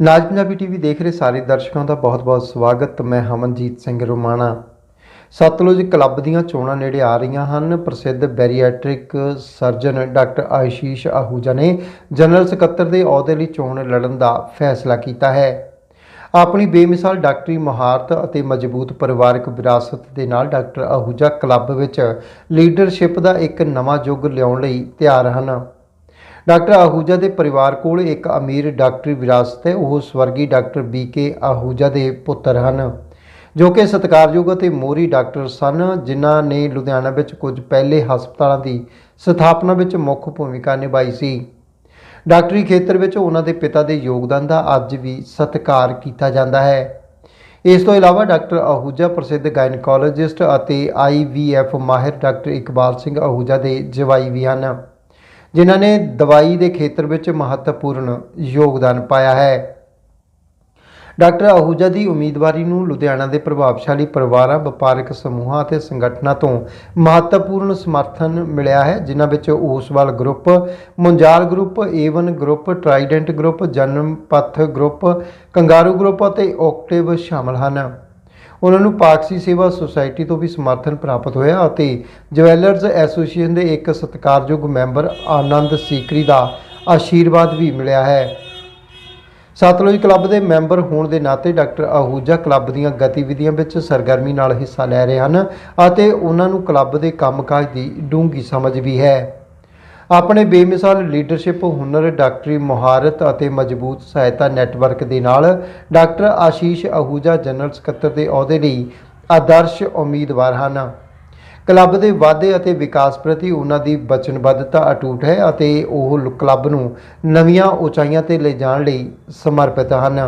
ਨਾਜ Punjabi TV ਦੇਖ ਰਹੇ ਸਾਰੇ ਦਰਸ਼ਕਾਂ ਦਾ ਬਹੁਤ-ਬਹੁਤ ਸਵਾਗਤ। ਮੈਂ ਹਮਨਜੀਤ ਸਿੰਘ ਰੋਮਾਣਾ। ਸਤਲੁਜ ਕਲੱਬ ਦੀਆਂ ਚੋਣਾਂ ਨੇੜੇ ਆ ਰਹੀਆਂ ਹਨ। ਪ੍ਰਸਿੱਧ bariatric surgeon doctor Ashish Ahuja ਨੇ ਜਨਰਲ ਸਕੱਤਰ ਦੇ ਅਹੁਦੇ ਲਈ ਚੋਣ ਲੜਨ ਦਾ ਫੈਸਲਾ ਕੀਤਾ ਹੈ। ਆਪਣੀ ਬੇਮਿਸਾਲ ਡਾਕਟਰੀ ਮਹਾਰਤ ਅਤੇ ਮਜ਼ਬੂਤ ਪਰਿਵਾਰਕ ਵਿਰਾਸਤ ਦੇ ਨਾਲ ਡਾਕਟਰ ਆਹੂਜਾ ਕਲੱਬ ਵਿੱਚ ਲੀਡਰਸ਼ਿਪ ਦਾ ਇੱਕ ਨਵਾਂ ਯੁੱਗ ਲਿਆਉਣ ਲਈ ਤਿਆਰ ਹਨ। ਡਾਕਟਰ ਆਹੂਜਾ ਦੇ ਪਰਿਵਾਰ ਕੋਲ ਇੱਕ ਅਮੀਰ ਡਾਕਟਰੀ ਵਿਰਾਸਤ ਹੈ। ਉਹ ਸਵਰਗੀ ਡਾਕਟਰ ਬੀਕੇ ਆਹੂਜਾ ਦੇ ਪੁੱਤਰ ਹਨ, ਜੋ ਕਿ ਸਤਿਕਾਰਯੋਗ ਅਤੇ ਮੋਹਰੀ ਡਾਕਟਰ ਸਨ, ਜਿਨ੍ਹਾਂ ਨੇ ਲੁਧਿਆਣਾ ਵਿੱਚ ਕੁਝ ਪਹਿਲੇ ਹਸਪਤਾਲਾਂ ਦੀ ਸਥਾਪਨਾ ਵਿੱਚ ਮੁੱਖ ਭੂਮਿਕਾ ਨਿਭਾਈ ਸੀ। ਡਾਕਟਰੀ ਖੇਤਰ ਵਿੱਚ ਉਹਨਾਂ ਦੇ ਪਿਤਾ ਦੇ ਯੋਗਦਾਨ ਦਾ ਅੱਜ ਵੀ ਸਤਿਕਾਰ ਕੀਤਾ ਜਾਂਦਾ ਹੈ। ਇਸ ਤੋਂ ਇਲਾਵਾ ਡਾਕਟਰ ਆਹੂਜਾ ਪ੍ਰਸਿੱਧ ਗਾਇਨਕੋਲੋਜਿਸਟ ਅਤੇ ਆਈਵੀਐਫ ਮਾਹਿਰ ਡਾਕਟਰ ਇਕਬਾਲ ਸਿੰਘ ਆਹੂਜਾ ਦੇ ਜਵਾਈ ਵੀ ਹਨ। ਜਿਨ੍ਹਾਂ ਨੇ ਦਵਾਈ ਦੇ ਖੇਤਰ ਵਿੱਚ ਮਹੱਤਵਪੂਰਨ ਯੋਗਦਾਨ ਪਾਇਆ ਹੈ। ਡਾਕਟਰ ਆਹੂਜਾ ਦੀ ਉਮੀਦਵਾਰੀ ਨੂੰ ਲੁਧਿਆਣਾ ਦੇ ਪ੍ਰਭਾਵਸ਼ਾਲੀ ਪਰਿਵਾਰਾਂ, ਵਪਾਰਕ ਸਮੂਹਾਂ ਅਤੇ ਸੰਗਠਨਾਂ ਤੋਂ ਮਹੱਤਵਪੂਰਨ ਸਮਰਥਨ ਮਿਲਿਆ ਹੈ, ਜਿਨ੍ਹਾਂ ਵਿੱਚ Oswal group, Munjal group, Avon group, Trident group, ਜਨਮ ਪੱਥ ਗਰੁੱਪ, ਕੰਗਾਰੂ ਗਰੁੱਪ ਅਤੇ ਓਕਟਿਵ ਸ਼ਾਮਲ ਹਨ। ਉਹਨਾਂ ਨੂੰ ਪਾਕਸੀ ਸੇਵਾ ਸੁਸਾਇਟੀ ਤੋਂ ਵੀ ਸਮਰਥਨ ਪ੍ਰਾਪਤ ਹੋਇਆ ਅਤੇ ਜਵੈਲਰਜ਼ ਐਸੋਸੀਏਸ਼ਨ ਦੇ ਇੱਕ ਸਤਿਕਾਰਯੋਗ ਮੈਂਬਰ ਆਨੰਦ ਸੀਕਰੀ ਦਾ ਆਸ਼ੀਰਵਾਦ ਵੀ ਮਿਲਿਆ ਹੈ। ਸਤਲੁਜ ਕਲੱਬ ਦੇ ਮੈਂਬਰ ਹੋਣ ਦੇ ਨਾਤੇ ਡਾਕਟਰ ਆਹੂਜਾ ਕਲੱਬ ਦੀਆਂ ਗਤੀਵਿਧੀਆਂ ਵਿੱਚ ਸਰਗਰਮੀ ਨਾਲ ਹਿੱਸਾ ਲੈ ਰਹੇ ਹਨ ਅਤੇ ਉਹਨਾਂ ਨੂੰ ਕਲੱਬ ਦੇ ਕੰਮਕਾਜ ਦੀ ਡੂੰਘੀ ਸਮਝ ਵੀ ਹੈ। ਆਪਣੇ ਬੇਮਿਸਾਲ ਲੀਡਰਸ਼ਿਪ, ਹੁਨਰ, ਡਾਕਟਰੀ ਮੁਹਾਰਤ ਅਤੇ ਮਜ਼ਬੂਤ ਸਹਾਇਤਾ ਨੈਟਵਰਕ ਦੇ ਨਾਲ ਡਾਕਟਰ ਆਸ਼ੀਸ਼ ਆਹੂਜਾ ਜਨਰਲ ਸਕੱਤਰ ਦੇ ਅਹੁਦੇ ਲਈ ਆਦਰਸ਼ ਉਮੀਦਵਾਰ ਹਨ। ਕਲੱਬ ਦੇ ਵਾਧੇ ਅਤੇ ਵਿਕਾਸ ਪ੍ਰਤੀ ਉਹਨਾਂ ਦੀ ਵਚਨਬੱਧਤਾ ਅਟੂਟ ਹੈ ਅਤੇ ਉਹ ਕਲੱਬ ਨੂੰ ਨਵੀਆਂ ਉਚਾਈਆਂ ਤੇ ਲੈ ਜਾਣ ਲਈ ਸਮਰਪਿਤ ਹਨ।